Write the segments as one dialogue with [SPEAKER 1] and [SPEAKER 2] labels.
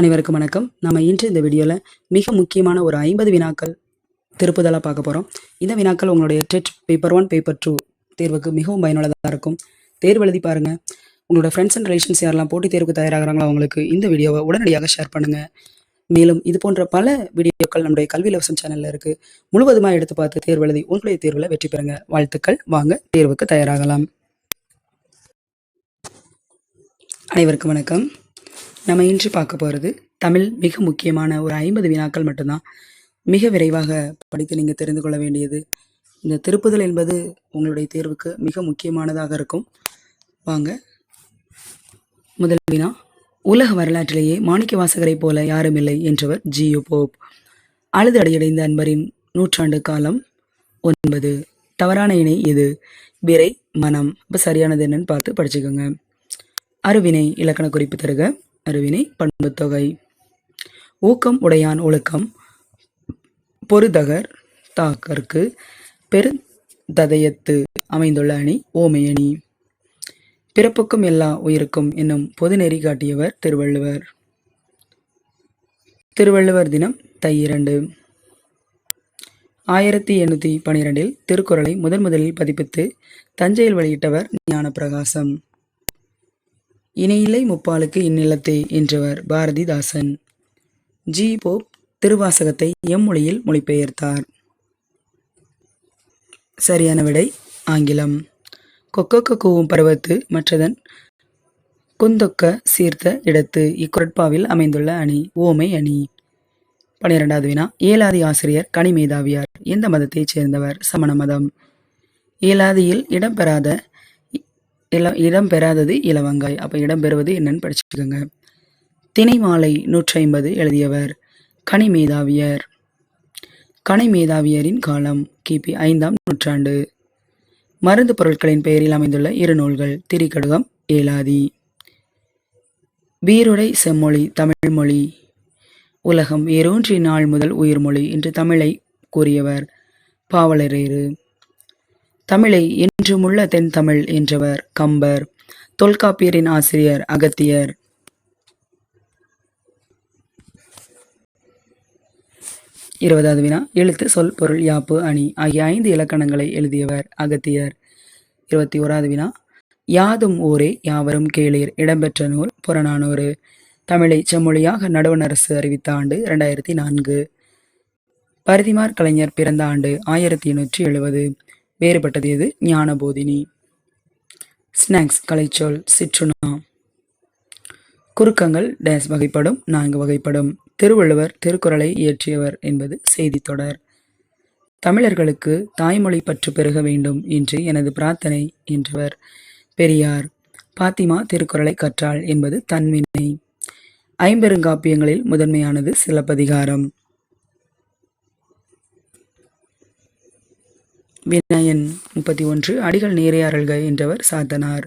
[SPEAKER 1] அனைவருக்கும் வணக்கம். நம்ம இன்று இந்த வீடியோவில் மிக முக்கியமான ஒரு ஐம்பது வினாக்கள் திருப்புதலாக பார்க்க போகிறோம் இந்த வினாக்கள் உங்களுடைய TET paper one paper two தேர்வுக்கு மிகவும் பயனுள்ளதாக இருக்கும். தேர்வு எழுதி பாருங்கள் உங்களோட ஃப்ரெண்ட்ஸ் அண்ட் ரிலேஷன்ஸ் யாரெல்லாம் போட்டி தேர்வுக்கு தயாராகிறாங்களோ அவங்களுக்கு இந்த வீடியோவை உடனடியாக ஷேர் பண்ணுங்கள் மேலும் இது போன்ற பல வீடியோக்கள் நம்முடைய கல்வி லவசம் சேனலில் இருக்குது முழுவதுமாக எடுத்து பார்த்து தேர்வு எழுதி உங்களுடைய தேர்வில் வெற்றி பெறுங்க. வாழ்த்துக்கள். வாங்க தேர்வுக்கு தயாராகலாம். அனைவருக்கும் வணக்கம். நம்ம இன்று பார்க்க போகிறது தமிழ் மிக முக்கியமான ஒரு ஐம்பது வினாக்கள் மட்டும்தான். மிக விரைவாக படித்து நீங்கள் தெரிந்து கொள்ள வேண்டியது. இந்த திருப்புதல் என்பது உங்களுடைய தேர்வுக்கு மிக முக்கியமானதாக இருக்கும். வாங்க. முதல் வினா உலக வரலாற்றிலேயே மாணிக்க வாசகரை போல யாரும் இல்லை என்றவர் ஜியு போப். அழுது அடையடைந்த அன்பரின் நூற்றாண்டு காலம் ஒன்பது. தவறான இணை எது விரை மனம். இப்போ சரியானது என்னன்னு பார்த்து படிச்சுக்கோங்க. அருவினை இலக்கண குறிப்பு தருக. அருவினை பண்புத்தொகை. ஊக்கம் உடையான் ஒழுக்கம். பொருதகர் தாக்கற்கு பெருந்ததயத்து அமைந்துள்ள அணி ஓமை அணி. பிறப்புக்கும் எல்லா உயிருக்கும் என்னும் பொதுநெறி காட்டியவர் திருவள்ளுவர். திருவள்ளுவர் தினம் தை இரண்டு. ஆயிரத்தி எண்ணூற்றி பனிரெண்டில் திருக்குறளை முதன் முதலில் பதிப்பித்து தஞ்சையில் வெளியிட்டவர் ஞானப்பிரகாசம். இணையில்லை முப்பாலுக்கு இந்நிலத்தே என்றவர் பாரதிதாசன். ஜி. போப் திருவாசகத்தை எம்மொழியில் மொழிபெயர்த்தார். சரியான விடை ஆங்கிலம். கொக்கொக்க கூவும் பருவத்து மற்றதன் குந்தொக்க சீர்த்த இடத்து இக்குரட்பாவில் அமைந்துள்ள அணி ஓமை அணி. பனிரெண்டாவது வினா ஏலாதி ஆசிரியர் கனிமேதாவியார் எந்த மதத்தைச் சேர்ந்தவர்? சமண மதம். ஏலாதியில் இடம்பெறாத இல இடம் பெறாதது இலவங்காய். அப்போ இடம் பெறுவது என்னன்னு படிச்சுக்கோங்க. தினை மாலை நூற்றி ஐம்பது எழுதியவர் கனிமேதாவியர். கனிமேதாவியரின் காலம் கிபி ஐந்தாம் நூற்றாண்டு. மருந்து பொருட்களின் பெயரில் அமைந்துள்ள இரு நூல்கள் திரிகடுகம் ஏலாதி. வீருடை செம்மொழி தமிழ் மொழி. உலகம் ஏறோன்றி நாள் முதல் உயிர்மொழி என்று தமிழை கூறியவர் பாவலரேறு. தமிழை என்றுமுள்ள தென் தமிழ் என்றவர் கம்பர் தொல்காப்பியரின் ஆசிரியர் அகத்தியர். இருபதாவது வினா எழுத்து சொல் பொருள் யாப்பு அணி ஆகிய ஐந்து இலக்கணங்களை எழுதியவர் அகத்தியர். இருபத்தி ஓராவது வினா யாதும் ஊரே யாவரும் கேளீர் இடம்பெற்ற நூல் புறநானூறு. தமிழை செம்மொழியாக நடுவண் அரசு அறிவித்த ஆண்டு இரண்டாயிரத்தி நான்கு. பரிதிமார் கலைஞர் பிறந்த ஆண்டு ஆயிரத்தி எண்ணூற்றி எழுபது. வேறுபட்டது எது? ஞானபோதினி. ஸ்நாக்ஸ் கலைச்சொல் சிற்றுணா. குறுக்கங்கள் டேஸ் வகைப்படும் நான்கு வகைப்படும். திருவள்ளுவர் திருக்குறளை இயற்றியவர் என்பது செய்தி தொடர் தமிழர்களுக்கு தாய்மொழி பற்று பெருக வேண்டும் என்று எனது பிரார்த்தனை என்றவர். பெரியார் பாத்திமா திருக்குறளை கற்றாள் என்பது தன்வினை. ஐம்பெருங்காப்பியங்களில் முதன்மையானது சிலப்பதிகாரம். வினயன் முப்பத்தி ஒன்று அடிகள் நேரே அருள்க என்றவர் சாத்தனார்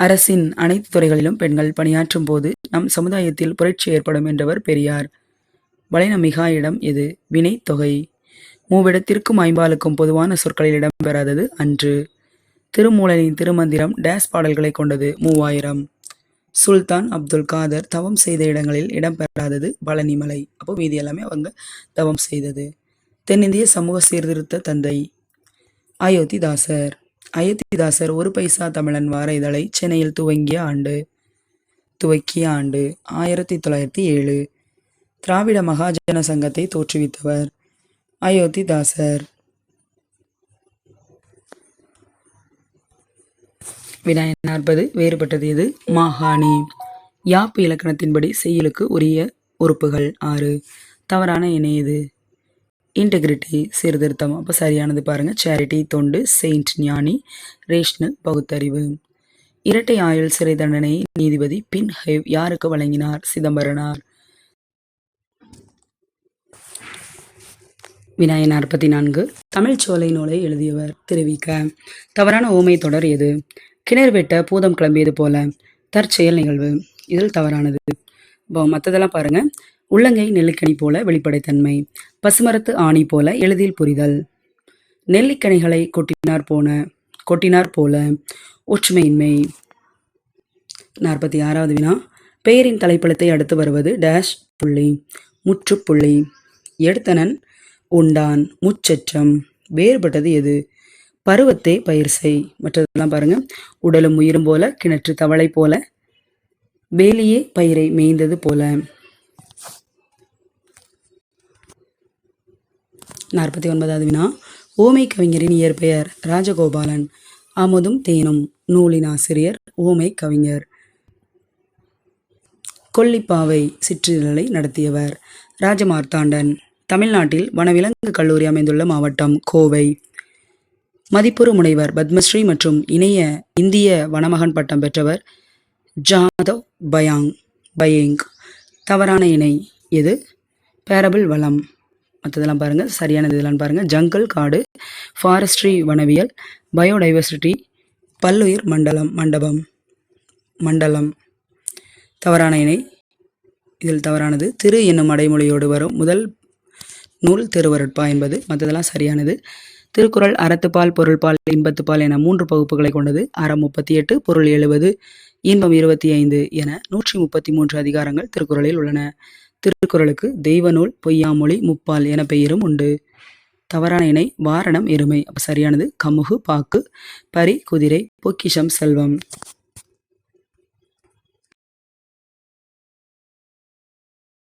[SPEAKER 1] அரசின் அனைத்து துறைகளிலும் பெண்கள் பணியாற்றும் போது நம் சமுதாயத்தில் புரட்சி ஏற்படும் என்றவர் பெரியார். வளைனமிகாயிடம் எது வினை தொகை. மூவிடத்திற்கும் ஐம்பாலுக்கும் பொதுவான சொற்களில் இடம்பெறாதது அன்று. திருமூலனின் திருமந்திரம் டேஸ் பாடல்களை கொண்டது மூவாயிரம். சுல்தான் அப்துல் காதர் தவம் செய்த இடங்களில் இடம்பெறாதது பழனிமலை. அப்போ மீதி எல்லாமே அவங்க தவம் செய்தது. தென்னிந்திய சமூக சீர்திருத்த தந்தை அயோத்திதாசர். அயோத்திதாசர் ஒரு பைசா தமிழன் வார இதழை சென்னையில் துவங்கிய ஆண்டு துவக்கிய ஆண்டு ஆயிரத்தி தொள்ளாயிரத்தி ஏழு. திராவிட மகாஜன சங்கத்தை தோற்றுவித்தவர் அயோத்திதாசர். விநாயகன் நாற்பது வேறுபட்டது எது? மாகாணி. யாப்பு இலக்கணத்தின்படி செய்யலுக்கு உரிய உறுப்புகள் ஆறு. தவறான இணையது இன்டெகிரிட்டி சீர்திருத்தம். அப்போ சரியானது பாருங்கள் சேரிட்டி தொண்டு செயின்ட் ஞானி ரேஷ்னல் பகுத்தறிவு. இரட்டை ஆயுள் சிறை தண்டனை நீதிபதி பின் ஹைவ் யாருக்கு வழங்கினார்? சிதம்பரனார். விநாயகன் நாற்பத்தி நான்கு தமிழ் சோலை நூலை எழுதியவர் தெரிவிக்க தவறான ஓமை தொடர் எது? கிணறு வெட்ட பூதம் கிளம்பியது போல தற்செயல் நிகழ்வு. இதில் தவறானது. இப்போ மற்றதெல்லாம் பாருங்க. உள்ளங்கை நெல்லிக்கனி போல வெளிப்படைத்தன்மை பசுமரத்து ஆணி போல எளிதில் புரிதல். நெல்லிக்கனிகளை கொட்டினார் போன கொட்டினார் போல ஒற்றுமையின்மை. நாற்பத்தி ஆறாவது வினா. பெயரின் தலைப்பழத்தை அடுத்து வருவது டேஷ் புள்ளி முற்றுப்புள்ளி எடுத்தனன் உண்டான் முச்சற்றம். வேறுபட்டது எது? பருவத்தை பயிர் செய். மற்றதெல்லாம் பாருங்க. உடலும் உயிரும் போல கிணற்று தவளை போல வேலியே பயிரை மேய்ந்தது போல. நாற்பத்தி ஒன்பதாவது வினா. ஓமை கவிஞரின் இயற்பெயர் ராஜகோபாலன். அமுதும் தேனும் நூலின் ஆசிரியர் ஓமை கவிஞர். கொல்லிப்பாவை சிற்றிதழை நடத்தியவர் ராஜமார்த்தாண்டன். தமிழ்நாட்டில் வனவிலங்கு கல்லூரி அமைந்துள்ள மாவட்டம் கோவை. மதிப்புறு முனைவர் பத்மஸ்ரீ மற்றும் இணைய இந்திய வனமகன் பட்டம் பெற்றவர் ஜாதவ் பயாங் பயேங். தவறான இணை எது? பேரபிள் வளம். மற்றதெல்லாம் பாருங்கள் சரியானது இதெல்லாம் பாருங்கள் ஜங்கல் காடு ஃபாரஸ்ட்ரி வனவியல் பயோடைவர்சிட்டி பல்லுயிர் மண்டலம் மண்டபம் மண்டலம். தவறான இணை. இதில் தவறானது. திரு என்னும் அடைமொழியோடு வரும். முதல் நூல் திருவருட்பா என்பது மற்றதெல்லாம் சரியானது. திருக்குறள் அறத்துப்பால் பொருள்பால் இன்பத்துப்பால் என மூன்று பகுப்புகளை கொண்டது. அறம் முப்பத்தி எட்டு பொருள் எழுபது இன்பம் இருபத்தி ஐந்து என நூற்றி முப்பத்தி மூன்று அதிகாரங்கள் திருக்குறளில் உள்ளன. திருக்குறளுக்கு தெய்வ நூல் பொய்யாமொழி முப்பால் என பெயரும் உண்டு. தவறான இணை வாரணம் எருமை. அப்போ சரியானது. கமுகு பாக்கு பரி குதிரை பொக்கிஷம் செல்வம்.